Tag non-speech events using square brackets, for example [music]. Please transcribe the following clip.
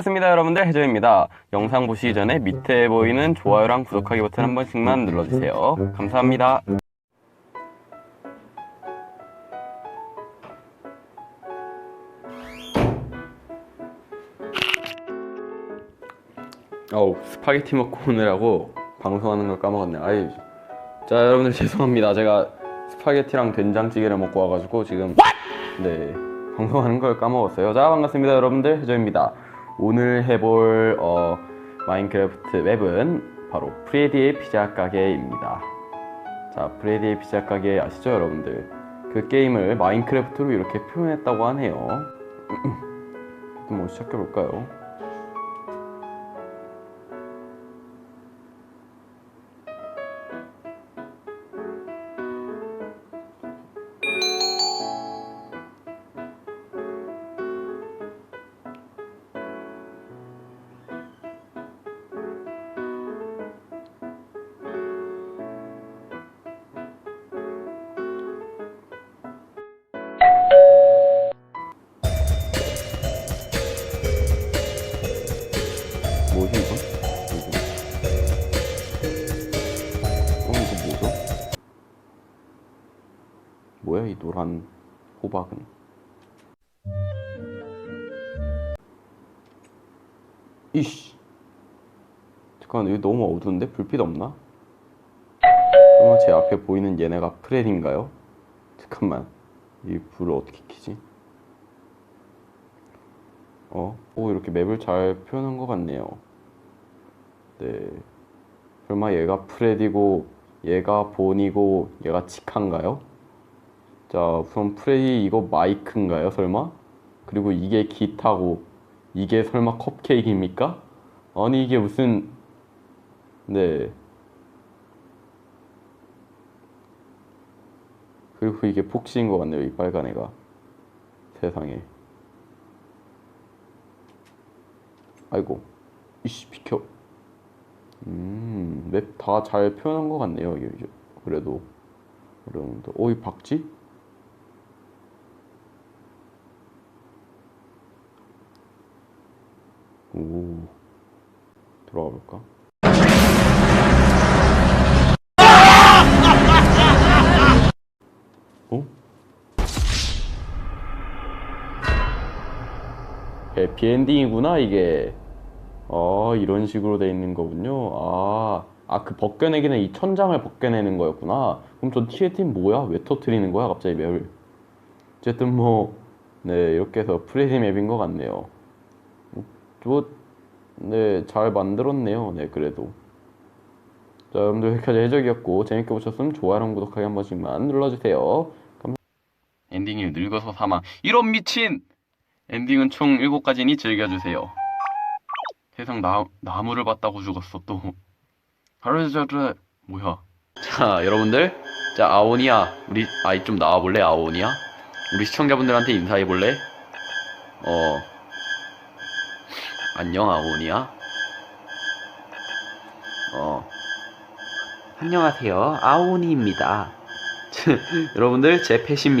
반갑습니다 여러분들. 해저입니다. 영상 보시기 전에 밑에 보이는 좋아요랑 구독하기 버튼 한 번씩만 눌러주세요. 감사합니다. 어우 스파게티 먹고 오느라고 방송하는 걸 까먹었네. 아이 자 여러분들 죄송합니다. 제가 스파게티랑 된장찌개를 먹고 와가지고 지금 네 방송하는 걸 까먹었어요. 자 반갑습니다 여러분들. 해저입니다 오늘 해볼 어, 마인크래프트 맵은 바로 프레디의 피자 가게입니다. 자 프레디의 피자 가게 아시죠 여러분들? 그 게임을 마인크래프트로 이렇게 표현했다고 하네요. [clears throat] 뭐 시작해볼까요 뭐지 이거? 이거. 어 이거 뭐죠? 뭐야 이 노란 호박은? 이씨 잠깐 여기 너무 어두운데 불빛 없나? 설마 제 앞에 보이는 얘네가 프레딘가요? 잠깐만 이 불을 어떻게 켜지? 어? 오 이렇게 맵을 잘 표현한 것 같네요 네 설마 얘가 프레디고 얘가 본이고 얘가 치카인가요? 자 우선 프레디 이거 마이크인가요 설마? 그리고 이게 기타고 이게 설마 컵케이크입니까? 아니 이게 무슨 네 그리고 이게 폭시인 것 같네요 이 빨간 애가 세상에 아이고 이씨 비켜 음 맵 다 잘 표현한 것 같네요 그래도 여러분들 어이 박쥐? 오 들어가 볼까? 어? 해피엔딩이구나 이게 아 이런 식으로 돼 있는 거군요. 아 아 그 벗겨내기는 이 천장을 벗겨내는 거였구나. 그럼 저 티에팀 뭐야? 왜 터트리는 거야 갑자기 맵을? 어쨌든 뭐 네 이렇게 해서 프레디 맵인 것 같네요. 뭐 네 잘 만들었네요. 네 그래도. 자 여러분들 여기까지 해적이었고 재밌게 보셨으면 좋아요랑 구독하기 한 번씩만 눌러주세요. 감... 엔딩이 늙어서 사망. 이런 미친! 엔딩은 총 7가지니 즐겨주세요 세상 나, 나무를 봤다고 죽었어 또. 하르자르 뭐야? 자 여러분들. 자 아오니야 우리 아이 좀 나와볼래 아오니야 우리 시청자분들한테 인사해볼래? 어. 안녕 아오니야 어. 안녕하세요. 아오니입니다. [laughs] 여러분들 제 펫입니다